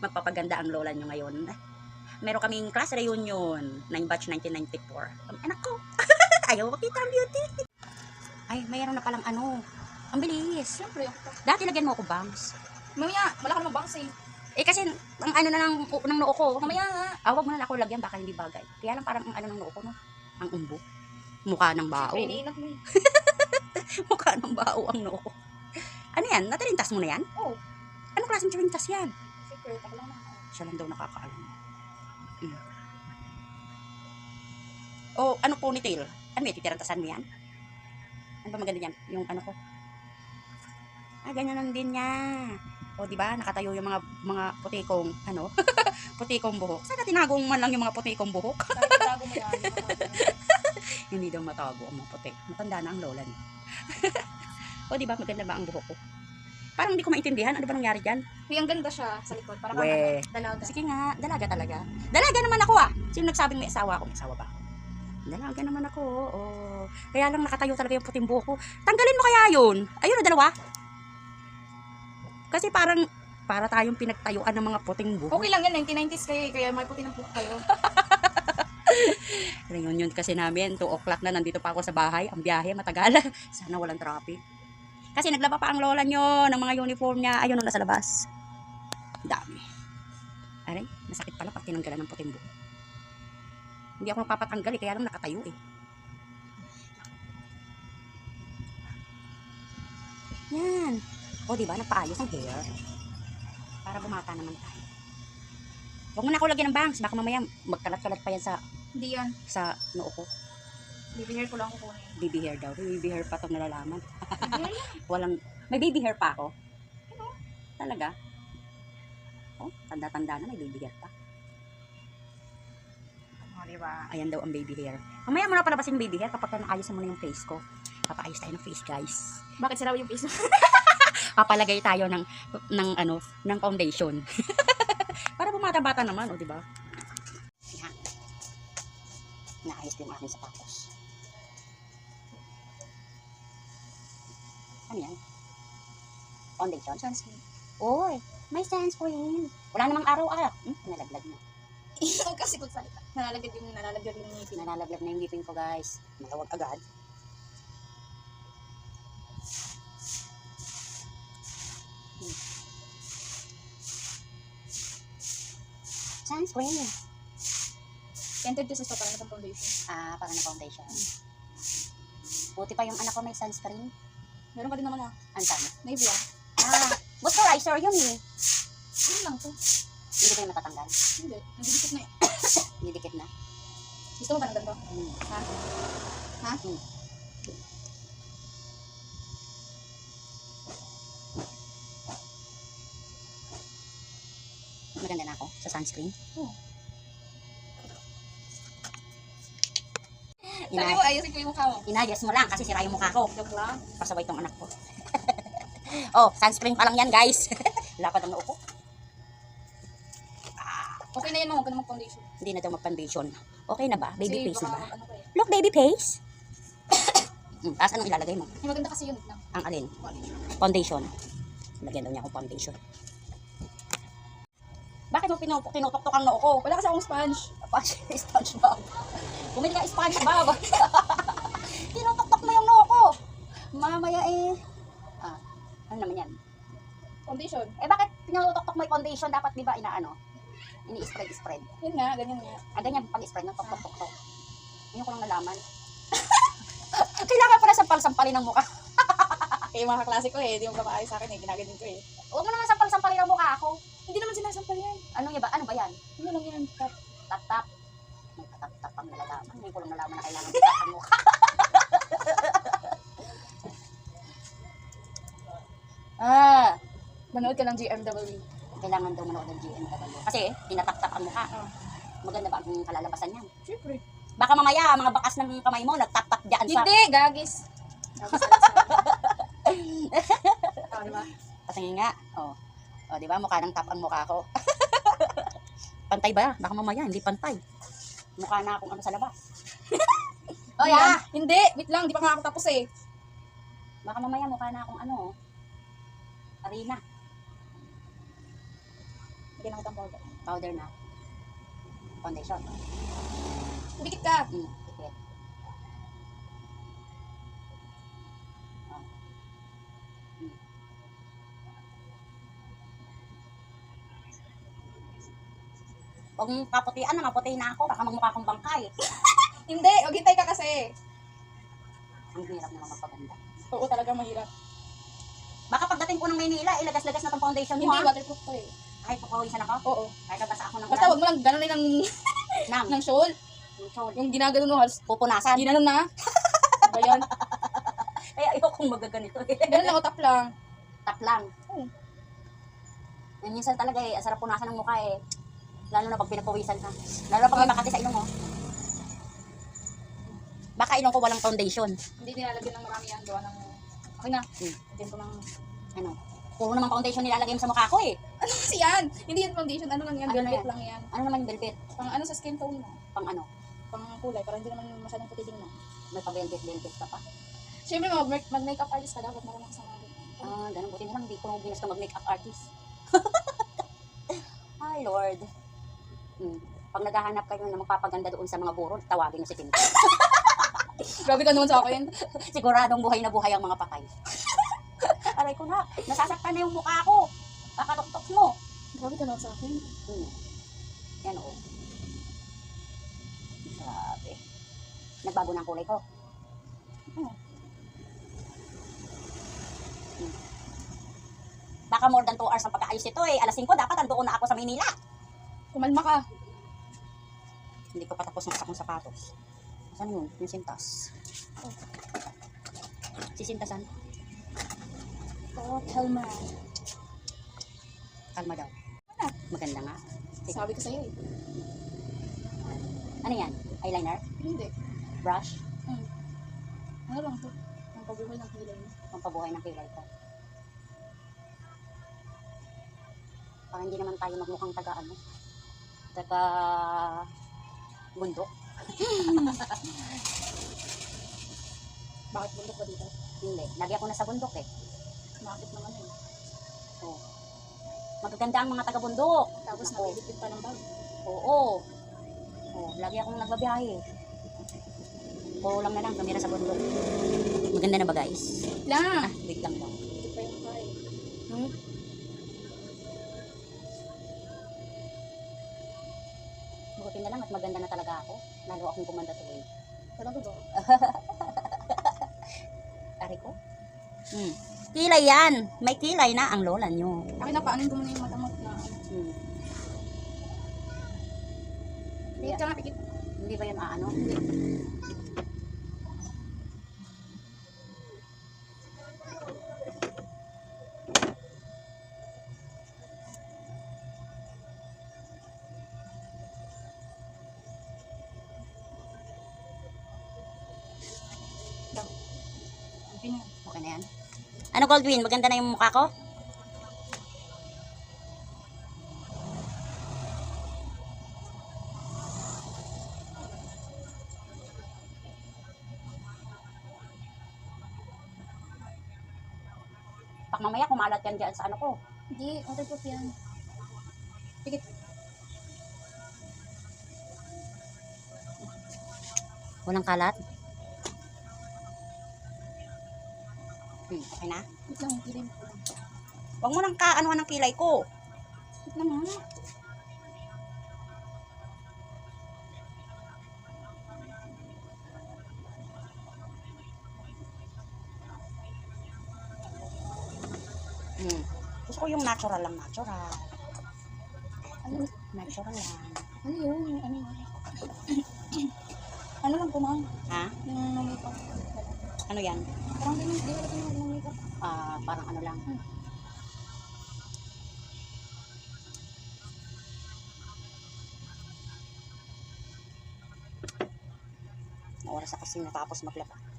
magpapaganda ang lola nyo ngayon. Meron kaming class reunion, 9 batch 1994. Ang anak ko, ayaw makita ang beauty. Ay, mayroon na palang ano. Ang bilis. Siyempre. Dati lagyan mo ako bangs. Mamaya, wala ka naman bangs eh. Eh kasi, ang ano na ng, ng noo ko, Mamaya nga. Ah, wag mo na ako lagyan, baka hindi bagay. Kaya lang parang ang ano ng noo ko, no? Ang umbo. Mukha ng bao. Siyempre, iniinat mo eh. Mukha ng bao ang noo ko. Ano yan? Natirintas mo na yan? Oo. Anong klaseng tirintas yan? Siya lang daw nakakaalam. Mm. O, ano ponytail? Ano yan? Titirantasan mo yan? Ano ba maganda yan? Yung ano ko? Ah, ganyan lang din niya. O, di ba? Nakatayo yung mga mga putikong, ano? putikong buhok. Sana tinagong man lang yung mga buhok. Tago mo yan. Hindi daw matago ang mga puti. Matanda na ang lola niya. o, di ba? Maganda ba ang buhok ko? Parang hindi ko maintindihan. Ano ba nangyari dyan? Uy, ang ganda siya sa likod. Parang We. ano, dalaga. Sige nga, dalaga talaga. Dalaga naman ako ah. Sino nagsabing may asawa ako? May asawa ba ako? Dalaga naman ako, oo. Kaya lang nakatayo talaga yung puting buhok ko. Tanggalin mo kaya yun. Ayun na dalawa. Kasi parang, para tayong pinagtayuan ng mga puting buhok. Okay lang yan, 1990s kayo eh, kaya may puti ng buhok kayo. Reunion kasi namin, 2 o'clock na nandito pa ako sa bahay. Ang biyahe, matagal. Sana walang traffic. Kasi naglaba pa ang lola nyo ng mga uniform niya. Ayun, nung nasa labas. Dami. Aray, masakit pala pag tinanggalan ng puting buhok. Hindi ako magpapatanggal eh, kaya lang nakatayo eh. Yan. O, di ba? Nagpaayos ang hair. Para bumata naman tayo. Huwag mo na ako lagyan ng bangs. Baka mamaya magkalat-kalat pa yan sa Hindi yan. sa noo ko. Bibigyan ko lang kukunin. Baby hair daw. Baby hair pa itong nalalaman. Walang, may baby hair pa ako. Talaga? Oh, tanda-tanda na may baby hair pa. O, diba? Ayan daw ang baby hair. Mamaya mo na palabasin yung baby hair kapag naayos mo na yung face ko. Papaayos tayo ng face, guys. Bakit siraw yung face mo? Papalagay tayo ng, ng ano, ng foundation. Para bumata-bata naman, o, di ba? Yan. Naayos ko yung aking sapatos. Ano yan? Foundation? Sunscreen. Oy, may sunscreen. Wala namang araw ah. Hmm, nalaglag na. Ikaw kasi kung salita. Nalalagad yung nalalagad yung ngipin. Nalalaglag na yung ngipin ko guys. Malawag agad. Hmm. Sunscreen. Entered to sa store para na foundation. Ah, para na foundation. Buti pa yung anak ko may sunscreen. Meron ka din naman ah. Tama. Navy ah. Ah, moisturizer yun eh. Yun lang to. Hindi ko yung matatanggal. Hindi. Nagdidikit na eh. Didikit na. Gusto mo ba ng ganito? Hmm. Ha? Ha? Hmm. Maganda na ako sa sunscreen. Oo. Sabi mo, ayusin ko yung mukha mo. inayos mo lang kasi sira yung mukha ko. Joke lang. Pasaway tong anak ko. oh, sunscreen pa lang yan guys. Lapad ang noo ko. Okay na yan, ma'am. Huwag na mag-foundation. Hindi na daw mag-foundation. Okay na ba? Baby Kasi face na ba? Ano ka eh. Look, baby face. mm, tapos anong ilalagay mo? Ay, maganda kasi yun. Lang. Ang alin? Foundation. Lagyan daw niya akong foundation. Bakit mo pinupok, tinutok-tok ang noo ko? Wala kasi akong sponge. SpongeBob. Bumili ka SpongeBob. tinutok-tok mo yung noo ko. Mamaya eh. Ah, ano naman yan? Foundation. Eh bakit tinutok-tok mo yung foundation? Dapat di ba inaano? Ini-spread-spread. Yun nga, ganyan nga. Ah, ganyan pag-spread ng tok-tok-tok. Yun ko lang nalaman. Kailangan pala sampal-sampalin ng mukha. Eh, mga kaklase ko eh. Hindi mo ba maayos sa akin eh. Ginaganyan ko eh. Huwag mo naman sampal-sampalin ng mukha ako. Hindi naman sinasampal yan. Ano ba? Ano ba yan? Ano lang yan. Tap. Tap-tap. May tap-tap ang nalalaman. Hindi ko lang nalaman na kailangan tap ang mukha. ah, Manood ka ng GMW. kailangan daw manood ng GMW. Kasi, tinatap-tap ang mukha. Oh. Maganda ba ang kalalabasan niyan? Siyempre. Baka mamaya, mga bakas ng kamay mo, nagtap-tap dyan sa... Hindi, gagis. Gagis. Ah, diba? Patingin nga. Oh. Oh, di ba? Mukha ng tap ang mukha ko. pantay ba? Baka mamaya, hindi pantay. Mukha na akong ano sa labas. oh, Yan. yeah. Hindi, wait lang. Di pa nga ako tapos eh. Baka mamaya mukha na akong ano, arena. Ginamit ang powder. Powder na. Foundation. Dikit ka. Mm, Huwag mong paputian na, maputi na ako. Baka magmukha akong bangkay. Hindi, huwag hintay ka kasi. Ang hirap naman magpaganda. Oo, talaga mahirap. Baka pagdating ko ng Maynila, ilagas-lagas na tong foundation Hindi, mo. ha? waterproof to eh. Kahit papawisan ako, Oo. kahit nabasa ako ng Basta huwag mo lang gano'n ng, Nang, ng shawl. yung Yung ginagano mo, halos pupunasan. ginanon na. Ba yan? Kaya ayokong magaganito eh. Ganun lang o tap lang. Tap lang. Oo. Yan minsan talaga eh, ang sarap punasan ng mukha eh. Lalo na pag pinagpawisan ka. Lalo na pag may makati sa ilong mo. Baka ilong ko walang foundation. Hindi nilalagyan ng marami yan. Gawa ng... Okay na. Hmm. Lagyan ko ng... Ano? Puro naman foundation nilalagay mo sa mukha ko eh. Ano kasi yan? Hindi yan foundation. Ano lang yan? Ano Velvet yan? lang yan. Ano naman yung velvet? Pang ano sa skin tone mo. Pang ano? Pang kulay. Para hindi naman masyadong puti tingnan. May pa-velvet-velvet ka pa. Siyempre, mag- mag-makeup artist ka dapat marunong sa mga. Ah, ganun. Buti na lang, hindi ko ginusto mag-makeup artist. Ay, Lord. Hmm. Pag naghahanap kayo na magpapaganda doon sa mga burol, tawagin nyo si Tintin. Grabe ka naman sa akin. Siguradong buhay na buhay ang mga patay. Aray ko na, nasasaktan na yung mukha ko. Kakatok-tok mo. Grabe ka naman sa akin. Hmm. Yan o. Grabe. Nagbago na ang kulay ko. Hmm. Baka more than 2 hours ang pagkaayos ito eh. Alas 5 dapat andoon na ako sa Manila. Kumalma ka. Hindi ko pa tapos ng isa kong sapatos. Saan yun? Yung sintas. Oh. Si sintasan? Oh, Kalma. Kalma daw. Maganda nga. Sige. Sabi ko sa'yo eh. Ano yan? Eyeliner? Hindi. Brush? Hmm. Ano lang to? Ang pagbuhay ng kilay mo. Pampabuhay ng kilay ko. Para hindi naman tayo magmukhang taga ano. Taga bundok. Bakit bundok ba dito? Hindi. Lagi ako nasa bundok eh. Bakit naman eh. Magaganda ang mga taga bundok. Tapos Ako. nakilipid pa ng bag. Oo. Oo, lagi akong nagbabiyahe. Puro lang na lang, kamera sa bundok. Maganda na ba guys? La! Ah, lang Kilay yan. May kilay na ang lola nyo. Akin na, paanin ko muna yung matamot na. Hmm. Pikit ka nga, pikit. Hindi ba yun aano? Na. Okay na yan. Ano Goldwyn? Maganda na yung mukha ko? Pak mamaya kumalat yan dyan sa ano ko. Hindi, waterproof yan. Pikit. Walang kalat? Okay na? Wait lang, kilay mo. Huwag mo nang ka-anuhan ng kilay ko. Wait lang ha. Hmm. Gusto ko yung natural lang, natural. Ano, Natural lang. ano yun? Ano yun? ano lang kumang? Ha? Yung makeup. Ano yan? Parang ganun, di ba Ah, parang ano lang. Hmm. Na oras ako kasi natapos maglaba.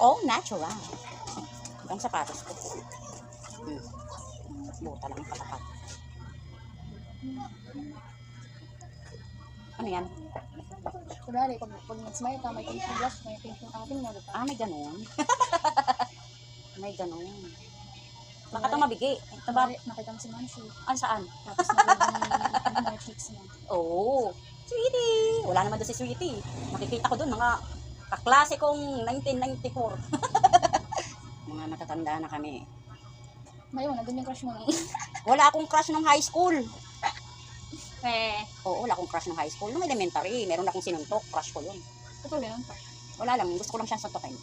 All natural. Ang sapatos ko. Hmm. Buta lang yung katapat. Ano yan? Kunwari, pag, pag nag-smile ka, may pink blush, may pink yung akin mo? Ah, may ganun. may ganun. Baka ito mabigi. Ito ba? Nakita mo si Nancy, Ano saan? tapos nagiging mga cheeks mo. Sweetie. Wala naman doon si Sweetie. Nakikita ko doon mga kaklase kong 1994. mga matatanda na kami. Ngayon, nandun yung crush mo. Wala akong crush nung high school. Eh, Oo, wala akong crush nung high school. Nung elementary, meron akong sinuntok. Crush ko yun. ito ganun pa. Wala lang. Gusto ko lang siyang suntokin.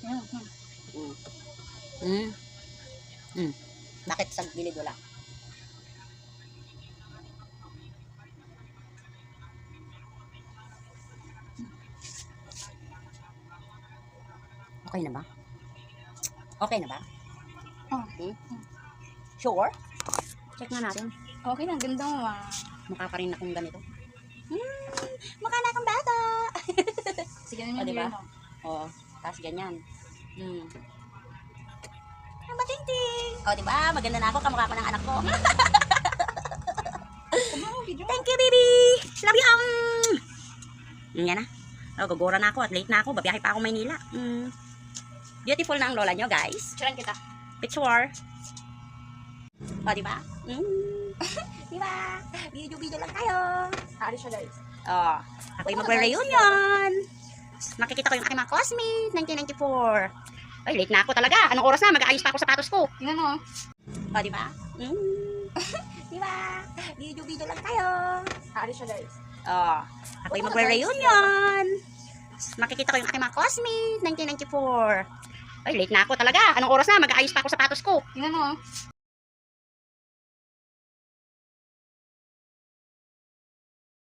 Hmm. Mm. Mm. Mm. Bakit sa gilid wala? Okay na ba? Okay na ba? Oh. Hmm? Sure? Check nga natin. Okay na, ganda mo ah. Mukha pa rin akong ganito. Hmm, mukha na akong bata. Sige na Oh, yung diba? hair mo. Oo, tapos ganyan. Hmm. Ang matingting. O, di ba? Maganda na ako, kamukha ko ng anak ko. Thank you, baby! Love you, um! Yan na. Oh, gugura na ako at late na ako. Babiyahe pa ako Maynila. Mm. Beautiful na ang lola nyo, guys. Picturean kita. Picture. O, di ba? Mm. di ba? Video-video lang tayo. Aalis siya guys. Oh, ako'y magre-reunion. Makikita ko yung aking mga classmates, 1994. Ay, late na ako talaga. Anong oras na? Mag-aayos pa ako sa sapatos ko. Tingnan mo. O, di ba? Mm. di ba? Video-video lang tayo. Aalis siya guys. Oh, ako'y magre-reunion. Makikita ko yung aking mga classmates, 1994. Ay, late na ako talaga. Anong oras na? Mag-aayos pa ako sa sapatos ko. Tingnan mo.